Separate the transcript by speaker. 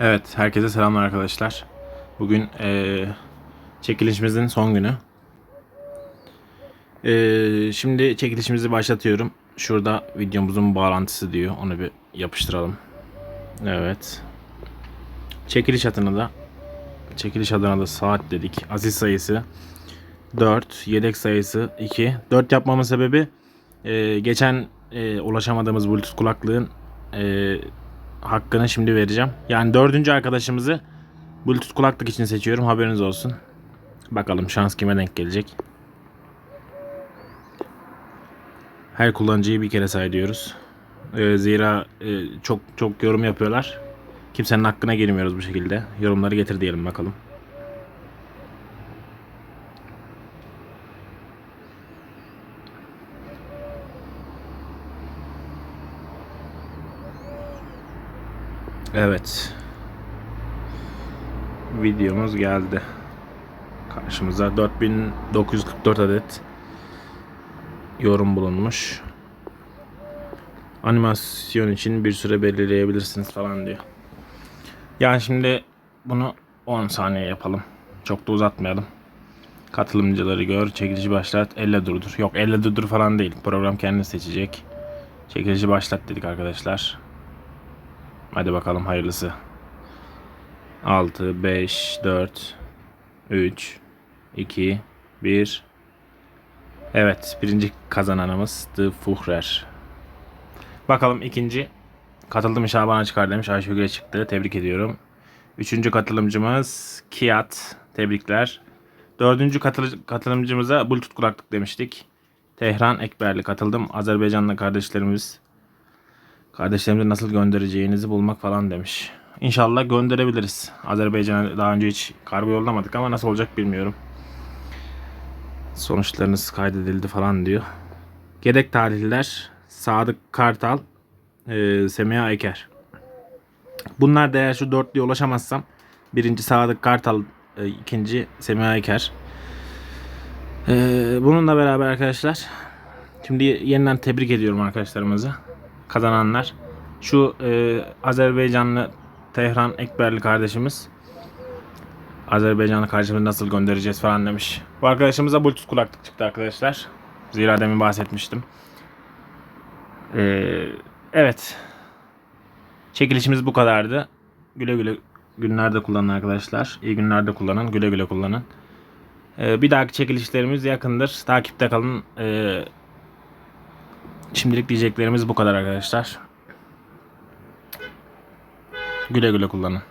Speaker 1: Evet, herkese selamlar arkadaşlar. Bugün eee, çekilişimizin son günü. Eee, şimdi çekilişimizi başlatıyorum. Şurada videomuzun bağlantısı diyor. Onu bir yapıştıralım. Evet. Çekiliş adına da çekiliş adına da saat dedik. Aziz sayısı 4, yedek sayısı 2. 4 yapmamın sebebi eee, geçen eee, ulaşamadığımız Bluetooth kulaklığın eee hakkını şimdi vereceğim. Yani dördüncü arkadaşımızı Bluetooth kulaklık için seçiyorum. Haberiniz olsun. Bakalım şans kime denk gelecek. Her kullanıcıyı bir kere say diyoruz. Ee, zira e, çok çok yorum yapıyorlar. Kimsenin hakkına girmiyoruz bu şekilde. Yorumları getir diyelim bakalım. Evet. Videomuz geldi. Karşımıza 4944 adet yorum bulunmuş. Animasyon için bir süre belirleyebilirsiniz falan diyor. Yani şimdi bunu 10 saniye yapalım. Çok da uzatmayalım. Katılımcıları gör, çekilişi başlat, elle durdur. Yok elle durdur falan değil. Program kendini seçecek. Çekilişi başlat dedik arkadaşlar. Hadi bakalım hayırlısı. 6, 5, 4, 3, 2, 1. Evet birinci kazananımız The Fuhrer. Bakalım ikinci. Katıldım Şaban'a çıkar demiş. Ayşegül'e çıktı. Tebrik ediyorum. Üçüncü katılımcımız Kiat. Tebrikler. Dördüncü katıl- katılımcımıza Bluetooth kulaklık demiştik. Tehran Ekberli katıldım. Azerbaycanlı kardeşlerimiz Kardeşlerimize nasıl göndereceğinizi bulmak falan demiş. İnşallah gönderebiliriz. Azerbaycan'a daha önce hiç kargo yollamadık ama nasıl olacak bilmiyorum. Sonuçlarınız kaydedildi falan diyor. Yedek tarihliler Sadık Kartal, e, Semiha Eker. Bunlar da eğer şu dörtlüye ulaşamazsam birinci Sadık Kartal, e, ikinci Semiha Eker. E, bununla beraber arkadaşlar şimdi yeniden tebrik ediyorum arkadaşlarımızı kazananlar. Şu e, Azerbaycanlı Tehran Ekberli kardeşimiz. Azerbaycanlı kardeşimizi nasıl göndereceğiz falan demiş. Bu arkadaşımıza Bluetooth kulaklık çıktı arkadaşlar. Zira demin bahsetmiştim. E, evet. Çekilişimiz bu kadardı. Güle güle günlerde kullanın arkadaşlar. İyi günlerde kullanın. Güle güle kullanın. E, bir dahaki çekilişlerimiz yakındır. Takipte kalın. E, Şimdilik diyeceklerimiz bu kadar arkadaşlar. Güle güle kullanın.